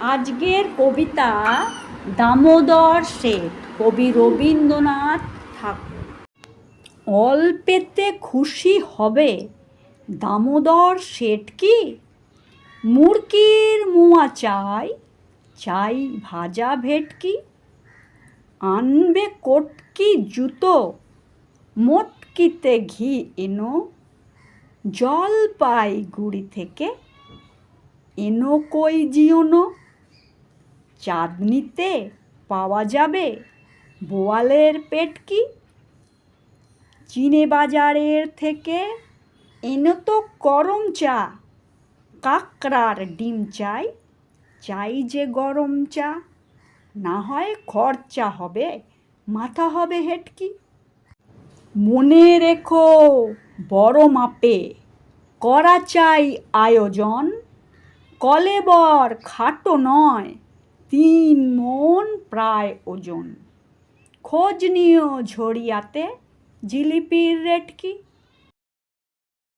আজকের কবিতা দামোদর শেঠ, কবি রবীন্দ্রনাথ ঠাকুর। অল্পেতে খুশি হবে দামোদর শেঠ কি? মুরকির মোয়া চাই চাই ভাজা ভেটকি আনবে কটকি জুতো, মোটকিতে ঘি এনো জলপাইগুড়ি থেকে এনো কই জিওনো? চাঁদনিতে পাওয়া যাবে বোয়ালের পেটকি চিনে বাজারের থেকে এনো তো গরম চা। কাকড়ার ডিম চাই চাই যে গরম চা। না হয় খরচা হবে, মাথা হবে হেটকি মনে রেখো, বড় মাপে করা চাই আয়োজন। কলেবর খাটো নয় তিন মন প্রায় ওজন। খোঁজ নিও ঝরিয়াতে জিলিপির রেট কি